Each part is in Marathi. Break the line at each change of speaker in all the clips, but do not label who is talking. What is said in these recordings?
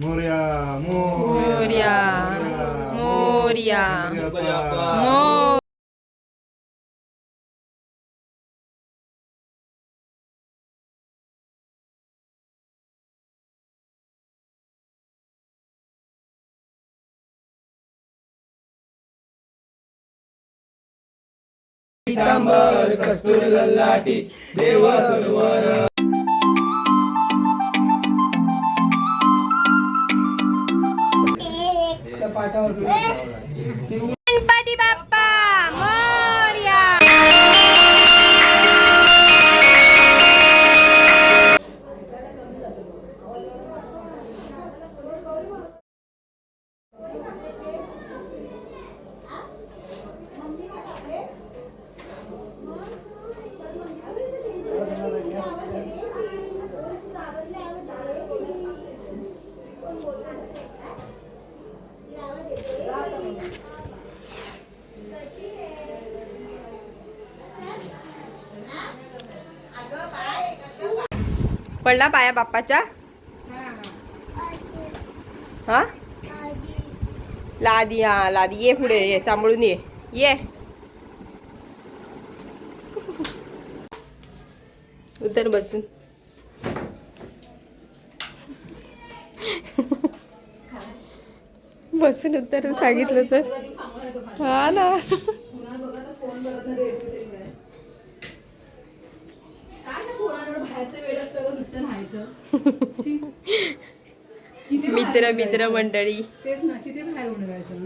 मोरया
मोरया मोरया
मोरया
मो
पितांबर कस्तूर ललाटी देव सुरवर
Hey! पडला पाया बाप्पाच्या? हा? लादी हा लादी. ये पुढे ये सांभाळून ये. ये. उतर बसून. बसून उतर. सांगितलं तर. हा ना. मित्र मित्र मंडळी.
तेच ना किती बाहेर उडगायचं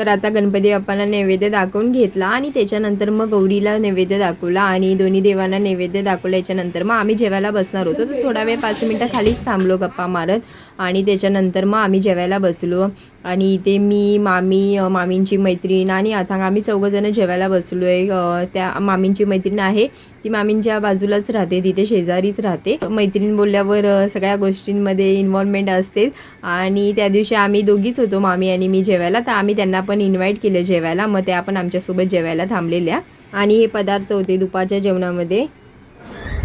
तर आता गणपती बाप्पांना नैवेद्य दाखवून घेतला आणि त्याच्यानंतर मग गौरीला नैवेद्य दाखवला आणि दोन्ही देवांना नैवेद्य दाखवला. याच्यानंतर मग आम्ही जेवायला बसणार होतो. तर थोडा वेळ पाच मिनटं खालीच थांबलो गप्पा मारत आणि त्याच्यानंतर मग आम्ही जेवायला बसलो. आणि इथे मी मामी मामींची मैत्रीण आणि आता आम्ही चौघंजणं जेवायला बसलो आहे त्या मामींची मैत्रीण आहे. ती मामींच्या बाजूलाच राहते तिथे शेजारीच राहते. मैत्रीण बोलल्यावर सगळ्या गोष्टींमध्ये इन्व्हॉल्वमेंट असते. आणि त्या दिवशी आम्ही दोघीच होतो मामी आणि मी जेवायला. तर आम्ही त्यांना पण इन्व्हाइट केलं जेवायला. मग त्या पण आमच्यासोबत जेवायला थांबलेल्या. आणि हे पदार्थ होते दुपारच्या जेवणामध्ये.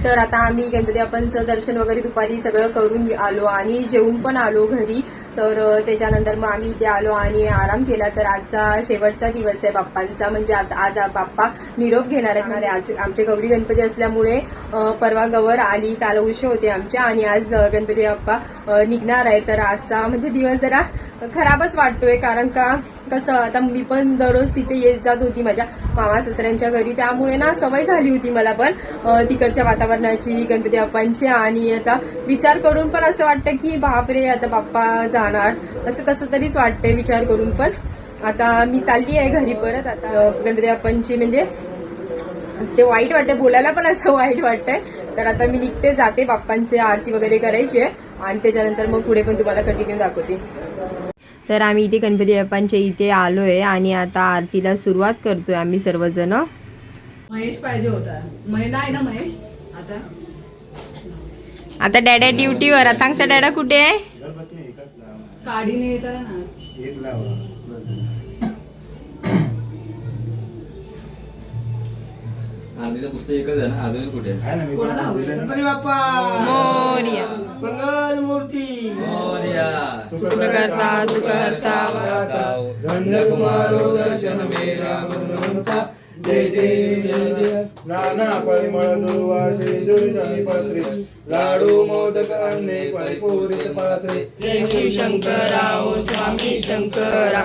तर आता आम्ही गणपती बाप्पांचं दर्शन वगैरे दुपारी सगळं करून आलो आणि जेवून पण आलो घरी. तर त्याच्यानंतर मग आम्ही इथे आलो आणि आराम केला. तर आजचा शेवटचा दिवस आहे बाप्पांचा. म्हणजे आज आज बाप्पा निरोप घेणार आहेत. म्हणजे आज आमचे गौरी गणपती असल्यामुळे परवा गवर आली काल उशे होते आमच्या आणि आज गणपती बाप्पा निघणार आहे. तर आजचा म्हणजे दिवस जरा खराबच वाटतोय. कारण का कसं आता मी पण दररोज तिथे येत जात होती माझ्या मामा ससऱ्यांच्या घरी. त्यामुळे ना सवय झाली होती मला पण तिकडच्या वातावरणाची गणपती बाप्पांची. आणि आता विचार करून पण असं वाटतं की बापरे आता बाप्पा जाणार. असं कसं तरीच वाटतंय विचार करून पण. आता मी चालली आहे घरी परत. आता गणपती बाप्पांची म्हणजे ते वाईट वाटतंय बोलायला पण असं वाईट वाटतंय. तर आता मी निघते जाते बाप्पांची आरती वगैरे करायची आहे. आणि त्याच्यानंतर मग पुढे पण तुम्हाला कंटिन्यू दाखवते. तर आम्ही इथे गणपती बाप्पांच्या इथे आलोय आणि आता आरतीला सुरुवात करतोय आम्ही सर्वजण.
महेश पाहिजे होता. महेश नाही ना महेश? आता?
आता डॅडा ड्युटीवर आता डॅडा कुठे आहे?
काढीने येतात ना.
आधीचं पुस्तक एकच आहे ना अजूनही कुठे. गणपती बाप्पा
मोरया
मंगल मूर्ती मोर्या.
सुखकर्ता
धन्यकुमारो
दर्शन मेरा जय जय
नाना परिमळ दुर्वासे दुर्जनी पत्रे
लाडू मोदक अन्ने परिपूरित पात्रे.
जय शंकरा ओ स्वामी शंकरा.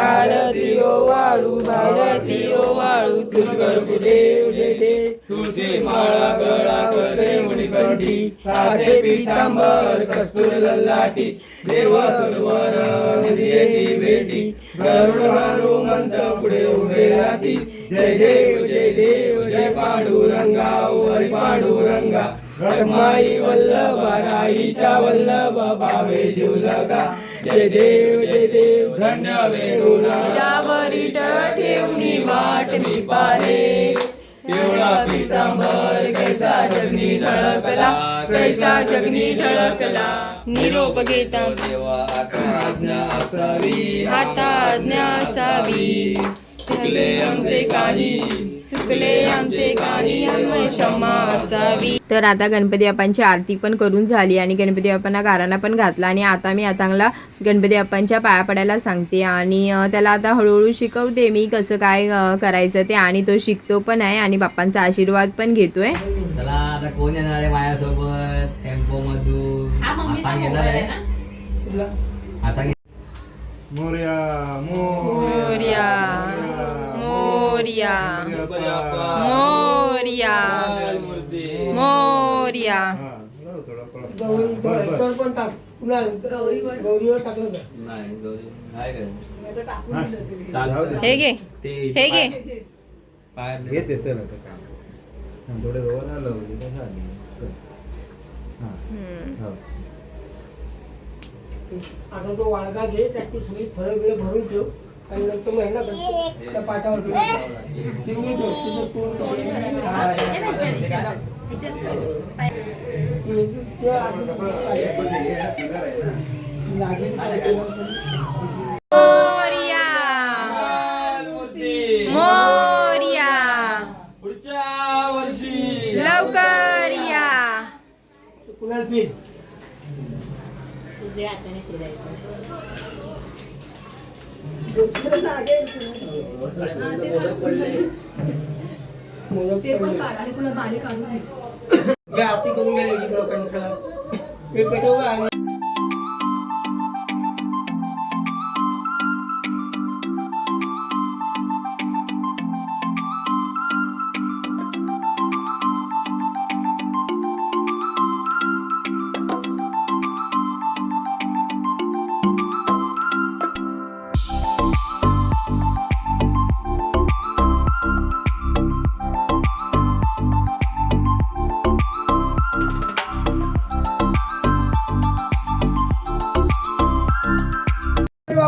भारती ओ वाळू भारती ओ वाळू
तुझकर देव जय तुझे माळा गळा करते मुनिकंठी असे पितांबर कस्तूर ललाटी देव सुरवर निधी भेटी गरुड मारू मंत पुढे उभे राहती. जय देव जय देव जय पांडुरंगा ओ हरी पांडुरंगा. रमाई वल्लभ राईच्या वल्लभ भावे जीव लगा जय देव जय देव धन्य वेळुला
त्यावरी ठेवणी वाट मी पारे
पिवळा पितांबर कैसा जगनी ढळकला
कैसा जगनी ढळकला निरोप घेता.
देवा आता आज्ञा असावी.
आता आज्ञा असावी. चुकले आमचे काही. तर आता गणपती बाप्पांची आरती पण करून झाली आणि गणपती बाप्पांना गाराणा पण घातला आणि आता मी आतांगला गणपती बाप्पांच्या पाया पडायला सांगते आणि त्याला आता हळूहळू शिकवते मी कसं काय करायचं ते आणि तो शिकतो पण आहे आणि बाप्पांचा आशीर्वाद पण घेतोय.
चला आता कोण येणार आहे माझ्यासोबत? टेम्पो मधून आता घेणार आहे. आता घे-
मोरया
मोर्या. मोर्या मोर्या मोर्या. हे घे. घे.
घेते काम. थोडे आलं
हम्म.
हो.
आता तो वाळगा घे त्याची सगळी फळं बिळं भरून ठेव. आणि नंतर महिना करतो त्या पाटावर ठेव. फिरवून ठेव. तुझं तोंड कपडे. हा, ते- ते आधी लागेल
मोर्या. मोर्या.
पुढच्या वर्षी.
लवकर या.
कुणाला फिर मोदक
ते पण
पडले.
काढ आणि तुला बारीक काढून घे.
घ्या, आरती करून घ्या लगेच लोकांनी चला. हे पेटवू आणि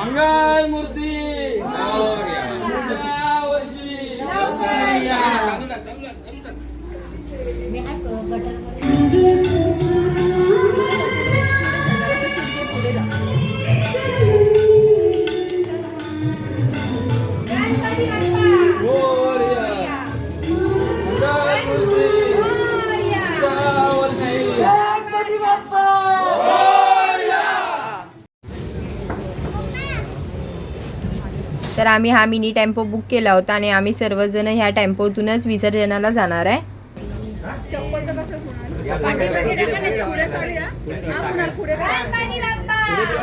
मंगल मूर्ती वर्षी
आम्ही हा मिनी टेम्पो बुक केला होता आणि आम्ही सर्वजण ह्या टेम्पोतूनच विसर्जनाला जाणार आहे
चप्पलचं कसं होणार? पुढे काढूया. हा, पुन्हा पुढे काढ.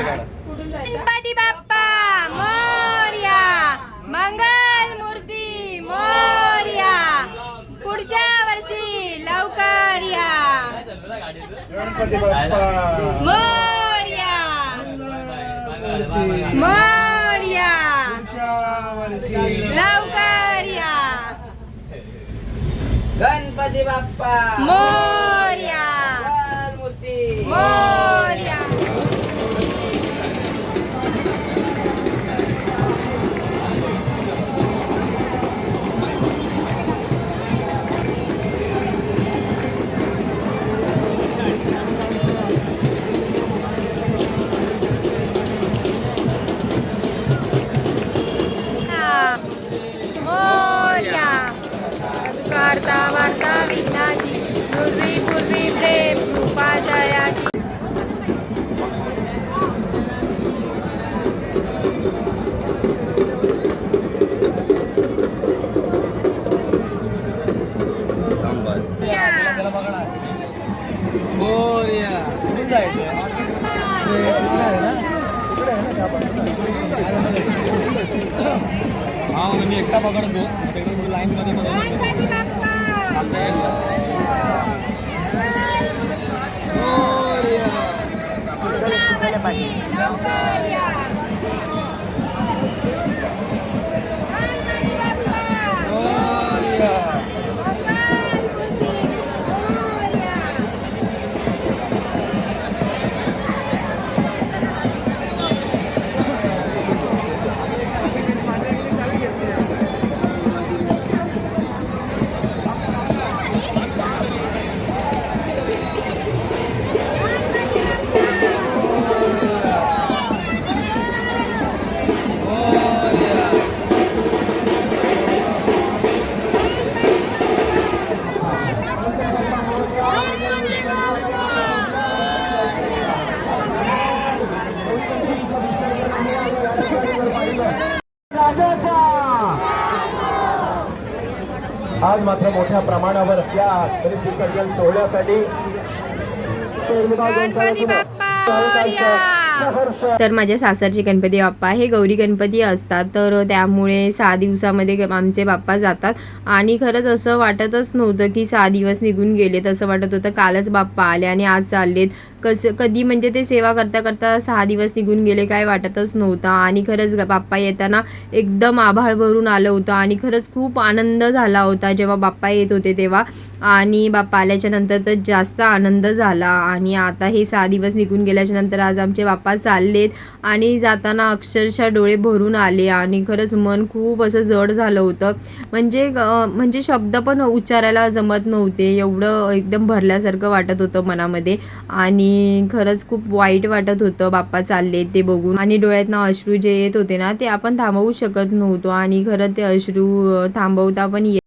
गणपती बाप्पा मोर्या मंगल मूर्ती मोर्या पुढच्या वर्षी लवकर या
गणपती बाप्पा
मोर्या. मोर्या. लवकर या.
गणपती बाप्पा.
मोर्या.
मूर्ती
मोर्या.
一起努。
आज मात्र मोठ्या प्रमाणावर या विसर्जन सोहळ्यासाठी.
तर माझ्या सासरचे गणपती बाप्पा हे गौरी गणपती असतात तर त्यामुळे सहा दिवसामध्ये आमचे बाप्पा जातात. आणि खरंच असं वाटतच नव्हतं की सहा दिवस निघून गेलेत. असं वाटत होतं कालच बाप्पा आले आणि आज चाललेत. कसं कधी म्हणजे ते सेवा करता करता सहा दिवस निघून गेले काय वाटतच नव्हतं. आणि खरंच ग- बाप्पा येताना एकदम आभाळ भरून आलं होतं आणि खरंच खूप आनंद झाला होता जेव्हा बाप्पा येत होते तेव्हा. आणि बाप्पा आल्याच्यानंतर तर जास्त आनंद झाला आणि आता हे सहा दिवस निघून गेल्याच्यानंतर आज आमचे बाप्पा चाललेत आणि जाताना अक्षरशः डोळे भरून आले आणि खरंच मन खूप असं जड झालं होतं. म्हणजे म्हणजे शब्द पण उच्चारायला जमत नव्हते. एवढं एकदम भरल्यासारखं वाटत होतं मनामध्ये. आणि खरंच खूप वाईट वाटत होतं बाप्पा चालले ते बघून. आणि डोळ्यातनं अश्रू जे येत होते ना ते आपण थांबवू शकत नव्हतो. आणि खरं ते अश्रू थांबवता पण येत